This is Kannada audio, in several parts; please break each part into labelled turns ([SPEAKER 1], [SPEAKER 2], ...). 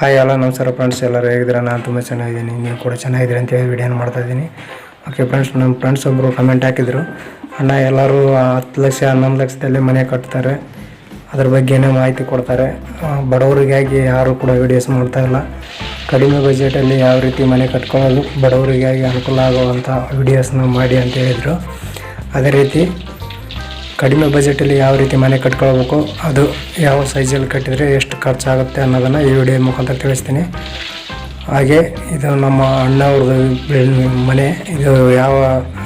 [SPEAKER 1] ಹಾಯ್ ಎಲ್ಲ, ನಮಸ್ಕಾರ ಫ್ರೆಂಡ್ಸ್ ಎಲ್ಲರೂ ಹೇಗಿದ್ದೀರಾ? ನಾನು ತುಂಬ ಚೆನ್ನಾಗಿದ್ದೀನಿ. ನೀವು ಕೂಡ ಚೆನ್ನಾಗಿದ್ದೀರಿ ಅಂತ ಹೇಳಿ ವಿಡಿಯೋನ ಮಾಡ್ತಾ ಇದ್ದೀನಿ. ಓಕೆ ಫ್ರೆಂಡ್ಸ್ ನಮ್ಮ ಫ್ರೆಂಡ್ಸ್ ಒಬ್ಬರು ಕಮೆಂಟ್ ಹಾಕಿದರು. ಅಣ್ಣ, ಎಲ್ಲರೂ ಹತ್ತು ಲಕ್ಷ, ಹನ್ನೊಂದು ಲಕ್ಷದಲ್ಲಿ ಮನೆ ಕಟ್ತಾರೆ. ಅದ್ರ ಬಗ್ಗೆನೇ ಮಾಹಿತಿ ಕೊಡ್ತಾರೆ. ಬಡವರಿಗಾಗಿ ಯಾರು ಕೂಡ ವಿಡಿಯೋಸ್ ನೋಡ್ತಾ ಇಲ್ಲ. ಕಡಿಮೆ ಬಜೆಟಲ್ಲಿ ಯಾವ ರೀತಿ ಮನೆ ಕಟ್ಕೊಳ್ಳೋದು, ಬಡವರಿಗಾಗಿ ಅನುಕೂಲ ಆಗುವಂಥ ವಿಡಿಯೋಸ್ನ ಮಾಡಿ ಅಂತ ಹೇಳಿದರು. ಅದೇ ರೀತಿ ಕಡಿಮೆ ಬಜೆಟಲ್ಲಿ ಯಾವ ರೀತಿ ಮನೆ ಕಟ್ಕೊಳ್ಬೇಕು, ಅದು ಯಾವ ಸೈಜಲ್ಲಿ ಕಟ್ಟಿದರೆ ಎಷ್ಟು ಖರ್ಚಾಗುತ್ತೆ ಅನ್ನೋದನ್ನು ಈ ವಿಡಿಯೋ ಮುಖಾಂತರ ತಿಳಿಸ್ತೀನಿ. ಹಾಗೆ ಇದು ನಮ್ಮ ಅಣ್ಣವ್ರದ್ದು ಅವ್ರದ್ದು ಮನೆ, ಇದು ಯಾವ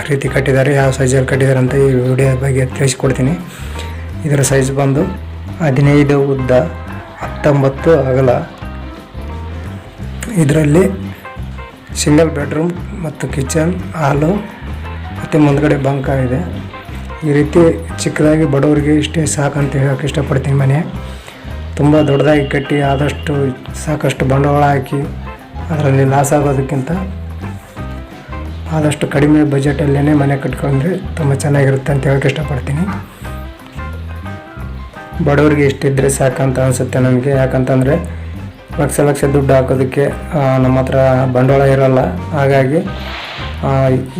[SPEAKER 1] ರೀತಿ ಕಟ್ಟಿದ್ದಾರೆ, ಯಾವ ಸೈಜಲ್ಲಿ ಕಟ್ಟಿದ್ದಾರೆ ಅಂತ ಈ ವಿಡಿಯೋ ಬಗ್ಗೆ ತಿಳಿಸ್ಕೊಡ್ತೀನಿ. ಇದರ ಸೈಜ್ ಬಂದು ಹದಿನೈದು ಉದ್ದ ಹತ್ತೊಂಬತ್ತು ಅಗಲ. ಇದರಲ್ಲಿ ಸಿಂಗಲ್ ಬೆಡ್ರೂಮ್ ಮತ್ತು ಕಿಚನ್ ಹಾಲು ಮತ್ತು ಮುಂದ್ಗಡೆ ಬಂಕ ಇದೆ. ಈ ರೀತಿ ಚಿಕ್ಕದಾಗಿ ಬಡವರಿಗೆ ಇಷ್ಟೇ ಸಾಕಂತ ಹೇಳೋಕೆ ಇಷ್ಟಪಡ್ತೀನಿ ಮನೆ. ತುಂಬ ದೊಡ್ಡದಾಗಿ ಕಟ್ಟಿ ಆದಷ್ಟು ಸಾಕಷ್ಟು ಬಂಡವಾಳ ಹಾಕಿ ಅದರಲ್ಲಿ ಲಾಸ್ ಆಗೋದಕ್ಕಿಂತ ಆದಷ್ಟು ಕಡಿಮೆ ಬಜೆಟಲ್ಲೇ ಮನೆ ಕಟ್ಕೊಂಡ್ರೆ ತುಂಬ ಚೆನ್ನಾಗಿರುತ್ತೆ ಅಂತ ಹೇಳೋಕೆ ಇಷ್ಟಪಡ್ತೀನಿ. ಬಡವರಿಗೆ ಸಾಕು ಸಾಕಂತ ಅನಿಸುತ್ತೆ ನನಗೆ ಯಾಕಂತಂದರೆ ಲಕ್ಷ ಲಕ್ಷ ದುಡ್ಡು ಹಾಕೋದಕ್ಕೆ ನಮ್ಮ ಹತ್ರ ಬಂಡವಾಳ ಇರೋಲ್ಲ. ಹಾಗಾಗಿ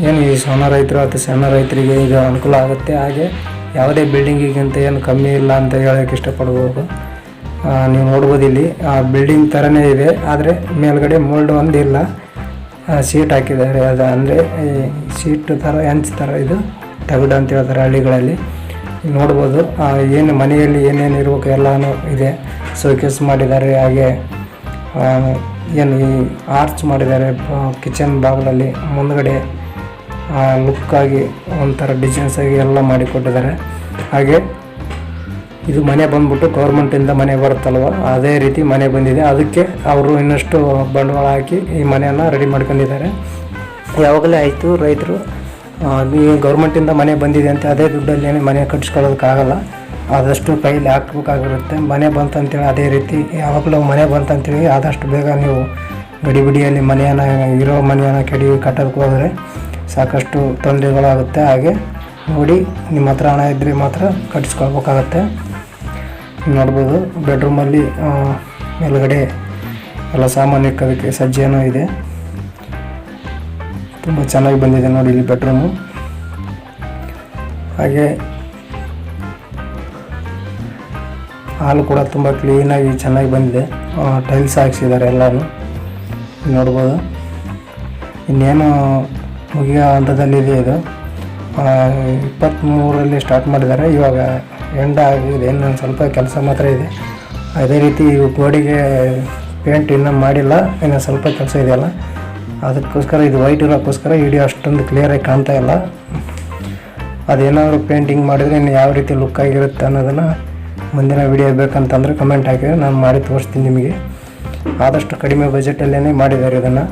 [SPEAKER 1] ಏನು ಈ ಸಣ್ಣ ರೈತರು ಅಥವಾ ಸಣ್ಣ ರೈತರಿಗೆ ಈಗ ಅನುಕೂಲ ಆಗುತ್ತೆ. ಹಾಗೆ ಯಾವುದೇ ಬಿಲ್ಡಿಂಗಿಗಿಂತ ಏನು ಕಮ್ಮಿ ಇಲ್ಲ ಅಂತ ಹೇಳೋಕ್ಕೆ ಇಷ್ಟಪಡ್ಬೋದು ನೀವು ನೋಡ್ಬೋದು ಇಲ್ಲಿ, ಆ ಬಿಲ್ಡಿಂಗ್ ಥರನೇ ಇದೆ. ಆದರೆ ಮೇಲ್ಗಡೆ ಮೋಲ್ಡ್ ಒಂದು ಇಲ್ಲ. ಸೀಟ್ ಹಾಕಿದ್ದಾರೆ. ಅದು ಅಂದರೆ ಸೀಟ್ ಥರ ಹೆಂಚ್ ಥರ ಇದು ತಗಡು ಅಂತ ಹೇಳ್ತಾರೆ ಹಳ್ಳಿಗಳಲ್ಲಿ. ನೋಡ್ಬೋದು ಏನು ಮನೆಯಲ್ಲಿ ಏನೇನು ಇರಬೇಕು ಎಲ್ಲನೂ ಇದೆ. ಸೋಕೇಸ್ ಮಾಡಿದ್ದಾರೆ. ಹಾಗೆ ಏನು ಈ ಆರ್ಚ್ ಮಾಡಿದ್ದಾರೆ ಕಿಚನ್ ಬಾಗಿಲಲ್ಲಿ ಮುಂದ್ಗಡೆ ಲುಕ್ಕಾಗಿ ಒಂಥರ ಡಿಸೈನ್ಸ್ ಆಗಿ ಎಲ್ಲ ಮಾಡಿಕೊಟ್ಟಿದ್ದಾರೆ. ಹಾಗೆ ಇದು ಮನೆ ಬಂದ್ಬಿಟ್ಟು ಗೌರ್ಮೆಂಟಿಂದ ಮನೆ ಬರುತ್ತಲ್ವ? ಅದೇ ರೀತಿ ಮನೆ ಬಂದಿದೆ. ಅದಕ್ಕೆ ಅವರು ಇನ್ನಷ್ಟು ಬಂಡವಾಳ ಹಾಕಿ ಈ ಮನೆಯನ್ನು ರೆಡಿ ಮಾಡ್ಕೊಂಡಿದ್ದಾರೆ. ಯಾವಾಗಲೇ ಆಯಿತು ರೈತರು ಈ ಗೌರ್ಮೆಂಟಿಂದ ಮನೆ ಬಂದಿದೆ ಅಂತ ಅದೇ ದುಡ್ಡಲ್ಲಿ ಮನೆ ಕಟ್ಸ್ಕೊಳ್ಳೋದಕ್ಕಾಗಲ್ಲ. ಆದಷ್ಟು ಕೈಲಿ ಹಾಕ್ಬೇಕಾಗಿರುತ್ತೆ. ಮನೆ ಬಂತಂತೇಳಿ ಅದೇ ರೀತಿ, ಯಾವಾಗಲೂ ಮನೆ ಬಂತಂತೇಳಿ ಆದಷ್ಟು ಬೇಗ ನೀವು ಗಡಿಬಿಡಿಯಲ್ಲಿ ಮನೆಯನ್ನು ಇರೋ ಮನೆಯನ್ನು ಕೆಡಿ ಕಟ್ಟೋದಕ್ಕೆ ಹೋದರೆ ಸಾಕಷ್ಟು ತೊಂದರೆಗಳಾಗುತ್ತೆ. ಹಾಗೆ ನೋಡಿ, ನಿಮ್ಮ ಹತ್ರ ಹಣ ಇದ್ದರೆ ಮಾತ್ರ ಕಟ್ಟಿಸ್ಕೊಳ್ಬೇಕಾಗತ್ತೆ. ನೋಡ್ಬೋದು, ಬೆಡ್ರೂಮಲ್ಲಿ ಮೇಲುಗಡೆ ಎಲ್ಲ ಸಾಮಾನ್ಯ ಇಕ್ಕೋದಕ್ಕೆ ಸಜ್ಜೆನೂ ಇದೆ. ತುಂಬ ಚೆನ್ನಾಗಿ ಬಂದಿದೆ ನೋಡಿ ಇಲ್ಲಿ ಬೆಡ್ರೂಮು. ಹಾಗೆ ಹಾಲು ಕೂಡ ತುಂಬ ಕ್ಲೀನಾಗಿ ಚೆನ್ನಾಗಿ ಬಂದಿದೆ. ಟೈಲ್ಸ್ ಹಾಕ್ಸಿದ್ದಾರೆ ಎಲ್ಲರೂ ನೋಡ್ಬೋದು. ಇನ್ನೇನು ಮುಗಿಯೋ ಹಂತದಲ್ಲಿದೆ ಇದು ಇಪ್ಪತ್ತ್ಮೂರರಲ್ಲಿ ಸ್ಟಾರ್ಟ್ ಮಾಡಿದ್ದಾರೆ. ಇವಾಗ ಎಂಡ್ ಆಗಿದೆ. ಇನ್ನೊಂದು ಸ್ವಲ್ಪ ಕೆಲಸ ಮಾತ್ರ ಇದೆ. ಅದೇ ರೀತಿ ಗೋಡಿಗೆ ಪೇಂಟ್ ಇನ್ನೂ ಮಾಡಿಲ್ಲ. ಇನ್ನು ಸ್ವಲ್ಪ ಕೆಲಸ ಇದೆಯಲ್ಲ. ಅದಕ್ಕೋಸ್ಕರ ಇದು ವೈಟ್ ಇರೋಕ್ಕೋಸ್ಕರ ವಿಡಿಯೋ ಅಷ್ಟೊಂದು ಕ್ಲಿಯರಾಗಿ ಕಾಣ್ತಾ ಇಲ್ಲ. ಅದೇನಾದರೂ ಪೇಂಟಿಂಗ್ ಮಾಡಿದರೆ ಇನ್ನು ಯಾವ ರೀತಿ ಲುಕ್ ಆಗಿರುತ್ತೆ ಅನ್ನೋದನ್ನು ಮುಂದಿನ ವಿಡಿಯೋ ಬೇಕಂತಂದರೆ ಕಮೆಂಟ್ ಹಾಕಿದ್ರೆ ನಾನು ಮಾಡಿ ತೋರಿಸ್ತೀನಿ ನಿಮಗೆ. ಆದಷ್ಟು ಕಡಿಮೆ ಬಜೆಟಲ್ಲೇ ಮಾಡಿದ್ದಾರೆ ಇದನ್ನು.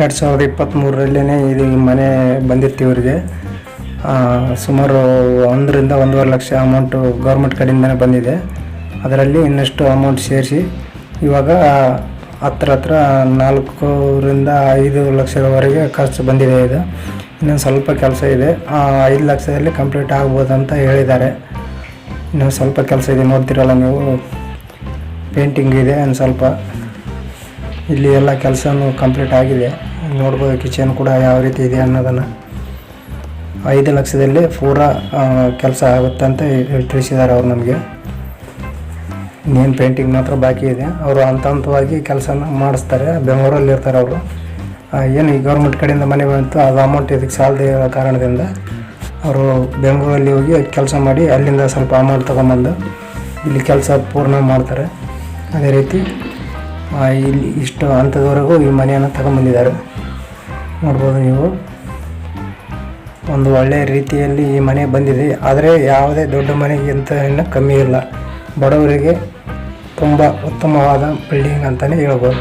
[SPEAKER 1] ಎರಡು ಸಾವಿರದ ಇಪ್ಪತ್ತ್ಮೂರರಲ್ಲೇ ಇದು ಮನೆ ಬಂದಿತ್ತು ಇವರಿಗೆ. ಸುಮಾರು ಒಂದರಿಂದ ಒಂದೂವರೆ ಲಕ್ಷ ಅಮೌಂಟು ಗೌರ್ಮೆಂಟ್ ಕಡೆಯಿಂದನೇ ಬಂದಿದೆ. ಅದರಲ್ಲಿ ಇನ್ನಷ್ಟು ಅಮೌಂಟ್ ಸೇರಿಸಿ, ಇವಾಗ ಹತ್ರ ಹತ್ರ ನಾಲ್ಕರಿಂದ ಐದು ಲಕ್ಷದವರೆಗೆ ಖರ್ಚು ಬಂದಿದೆ ಇದು. ಇನ್ನೊಂದು ಸ್ವಲ್ಪ ಕೆಲಸ ಇದೆ. ಆ, ಐದು ಲಕ್ಷದಲ್ಲಿ ಕಂಪ್ಲೀಟ್ ಆಗ್ಬೋದು ಅಂತ ಹೇಳಿದ್ದಾರೆ. ಇನ್ನೊಂದು ಸ್ವಲ್ಪ ಕೆಲಸ ಇದೆ. ನೋಡ್ತಿರಲ್ಲ ನೀವು. ಪೇಂಟಿಂಗ್ ಇದೆ ಒಂದು ಸ್ವಲ್ಪ. ಇಲ್ಲಿ ಎಲ್ಲ ಕೆಲಸನೂ ಕಂಪ್ಲೀಟ್ ಆಗಿದೆ. ನೋಡ್ಬೋದು ಕಿಚನ್ ಕೂಡ ಯಾವ ರೀತಿ ಇದೆ ಅನ್ನೋದನ್ನು. ಐದು ಲಕ್ಷದಲ್ಲಿ ಪೂರ ಕೆಲಸ ಆಗುತ್ತೆ ಅಂತ ತಿಳಿಸಿದ್ದಾರೆ ಅವ್ರು ನಮಗೆ. ಇನ್ನೇನು ಪೇಂಟಿಂಗ್ ಮಾತ್ರ ಬಾಕಿ ಇದೆ. ಅವರು ಹಂತ ಹಂತವಾಗಿ ಕೆಲಸನ ಮಾಡಿಸ್ತಾರೆ. ಬೆಂಗಳೂರಲ್ಲಿ ಇರ್ತಾರೆ ಅವರು. ಏನು ಈ ಗೌರ್ಮೆಂಟ್ ಕಡೆಯಿಂದ ಮನೆ ಬಂತು, ಅದು ಅಮೌಂಟ್ ಇದಕ್ಕೆ ಸಾಲದೇ ಇರೋ ಕಾರಣದಿಂದ ಅವರು ಬೆಂಗಳೂರಲ್ಲಿ ಹೋಗಿ ಕೆಲಸ ಮಾಡಿ ಅಲ್ಲಿಂದ ಸ್ವಲ್ಪ ಅಮೌಂಟ್ ತೊಗೊಂಬಂದು ಇಲ್ಲಿ ಕೆಲಸ ಪೂರ್ಣ ಮಾಡ್ತಾರೆ. ಅದೇ ರೀತಿ ಇಲ್ಲಿ ಇಷ್ಟು ಹಂತದವರೆಗೂ ಈ ಮನೆಯನ್ನು ತಗೊಂಬಂದಿದ್ದಾರೆ. ನೋಡ್ಬೋದು ನೀವು. ಒಂದು ಒಳ್ಳೆಯ ರೀತಿಯಲ್ಲಿ ಈ ಮನೆ ಬಂದಿದೆ. ಆದರೆ ಯಾವುದೇ ದೊಡ್ಡ ಮನೆಗಿಂತ ಇನ್ನು ಕಮ್ಮಿ ಇಲ್ಲ. ಬಡವರಿಗೆ ತುಂಬ ಉತ್ತಮವಾದ ಬಿಲ್ಡಿಂಗ್ ಅಂತಲೇ ಹೇಳ್ಬೋದು.